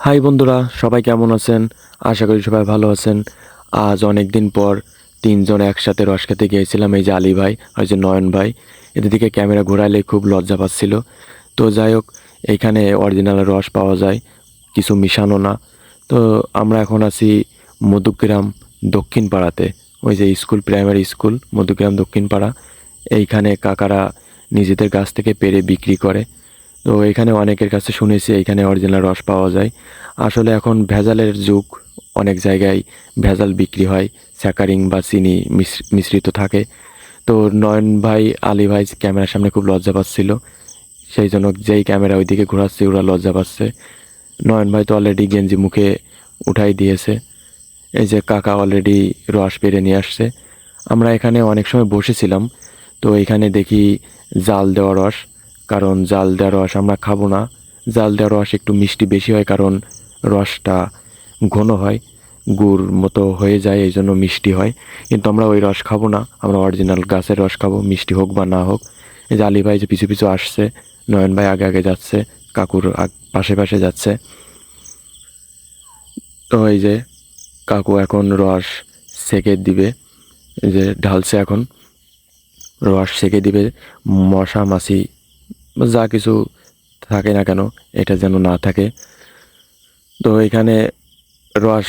High বন্ধুরা, সবাই কেমন আছেন? আশা করি সবাই ভালো আছেন। আজ অনেক দিন পর তিনজন একসাথে রস খেতে গিয়েছিলাম, এই যে আলী ভাই আর যে নয়ন ভাই। এদের দিকে ক্যামেরা ঘোরালে খুব লজ্জা পাচ্ছিল। তো যাই হোক এইখানে অরিজিনাল রস পাওয়া যায়, কিছু মিশানো না। তো আমরা এখন আছি মধুগ্রাম দক্ষিণ পাড়াতে ওই যে স্কুল প্রাইমারি স্কুল, মধুগ্রাম দক্ষিণ পাড়া এইখানে কাকারা নিজেদের গাছ থেকে পেরে বিক্রি করে। তো এখানে অনেকের কাছে শুনেছি এখানে অরিজিনাল রস পাওয়া যায়। আসলে এখন ভেজালের যুগ, অনেক জায়গায় ভেজাল বিক্রি হয়, স্যাকারিং বা চিনি মিশ্র- মিশ্রিত থাকে। তো নয়ন ভাই, আলী ভাই ক্যামেরার সামনে খুব লজ্জা পাচ্ছিল, সেই জন্য যেই ক্যামেরা ওইদিকে ঘোরাচ্ছে, ওরা লজ্জা পাচ্ছে। নয়ন ভাই তো অলরেডি গেঞ্জি মুখে উঠাই দিয়েছে। এই যে কাকা অলরেডি রস পেরে নিয়ে আসছে। আমরা এখানে অনেক সময় বসেছিলাম, তো এখানে দেখি জাল দেওয়া রস। কারণ জাল দেওয়া রস আমরা খাব না। জাল দেওয়া রস একটু মিষ্টি বেশি হয় কারণ রসটা ঘন হয়, গুড় মতো হয়ে যায়, এই জন্য মিষ্টি হয়। কিন্তু আমরা ওই রস খাব না, আমরা অরিজিনাল গাছের রস খাব, মিষ্টি হোক বা না হোক। এই যে ভাই যে পিছু পিছু আসছে, নয়ন ভাই আগে আগে যাচ্ছে, কাকুর পাশে পাশে যাচ্ছে। তো এই যে কাকু এখন রস সেকে দিবে যে ঢালছে এখন। রস সেকে দিবে, মশা মাছি যা কিছু থাকে না কেন, এটা যেন না থাকে। তো এখানে রস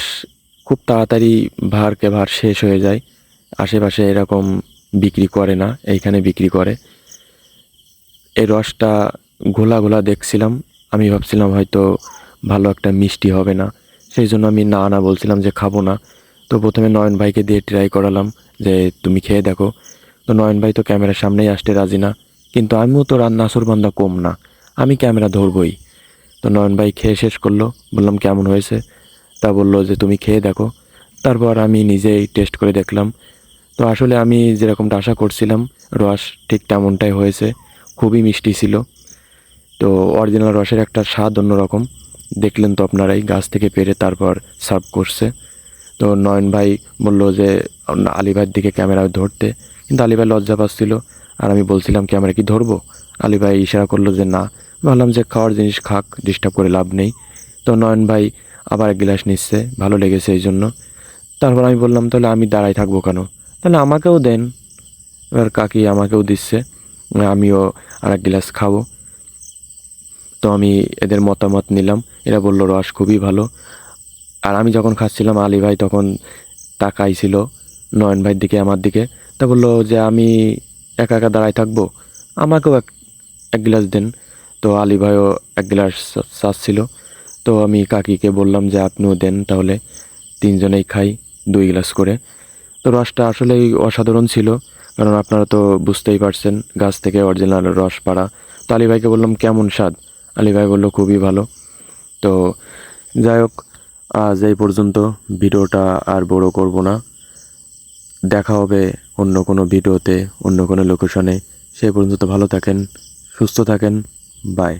খুব তাড়াতাড়ি ভারকে ভার শেষ হয়ে যায়। আশেপাশে এরকম বিক্রি করে না, এইখানে বিক্রি করে। এই রসটা ঘোলা ঘোলা দেখছিলাম, আমি ভাবছিলাম হয়তো ভালো একটা মিষ্টি হবে না। সেই জন্য আমি না না বলছিলাম যে খাব না। তো প্রথমে নয়ন ভাইকে দিয়ে ট্রাই করালাম যে, তুমি খেয়ে দেখো। তো নয়ন ভাই তো ক্যামেরার সামনেই আসতে রাজি না। কিন্তু আমিও তো রান্না বান্দা কম না। আমি ক্যামেরা ধরবই। তো নয়ন ভাই খেয়ে শেষ করল। বললাম, কেমন হয়েছে? তা বলল যে, তুমি খেয়ে দেখো। তারপর আমি নিজেই টেস্ট করে দেখলাম। তো আসলে আমি যেরকমটা আশা করছিলাম, রস ঠিক তেমনটাই হয়েছে। খুবই মিষ্টি ছিল। তো অরিজিনাল রসের একটা স্বাদ অন্যরকম। দেখলেন তো আপনারাই, গাছ থেকে পেরে তারপর সার্ভ করছে। তো নয়ন ভাই বলল যে আলী ভাইয়ের দিকে ক্যামেরা ধরতে। কিন্তু আলী ভাই লজ্জা পাচ্ছিল। আর আমি বলছিলাম কি, আমরা কি ধরবো? আলী ভাই ইশারা করল যে, না। ভাবলাম যে, খাওয়ার জিনিস খাক, ডিস্টার্ব করে লাভ নেই। তো নয়ন ভাই আবার এক গ্লাস নিচ্ছে, ভালো লেগেছে এই জন্য। তারপর আমি বললাম, তাহলে আমি দাঁড়াই থাকব কেন? তাহলে আমাকেও দেন। এবার কাকি আমাকেও দিচ্ছে, আমিও আর এক গ্লাস খাব। তো আমি এদের মতামত নিলাম। এরা বলল, রস খুবই ভালো। আর আমি যখন খাচ্ছিলাম, আলী ভাই তখন তাকাইছিল নয়ন ভাইয়ের দিকে, আমার দিকে। তা বলল যে, আমি একা একা দাঁড়ায় থাকব? আমাকেও এক এক গ্লাস দেন। তো আলী ভাইও এক গ্লাস চাচ্ছিল তো আমি কাকিকে বললাম যে আপনিও দেন তাহলে। তিনজনেই খাই, দুই গ্লাস করে। তো রসটা আসলেই অসাধারণ ছিল, কারণ আপনারা তো বুঝতেই পারছেন, গাছ থেকে অরিজিনাল রস পাড়া। তো আলী ভাইকে বললাম, কেমন স্বাদ? আলী ভাই বলল, খুবই ভালো। তো যাই হোক, আজ এই পর্যন্ত ভিডিওটা আর বড় করব না। দেখা হবে অন্য কোনো ভিডিওতে, অন্য কোনো লোকেশনে। সেই পর্যন্ত ভালো থাকেন, সুস্থ থাকেন বাই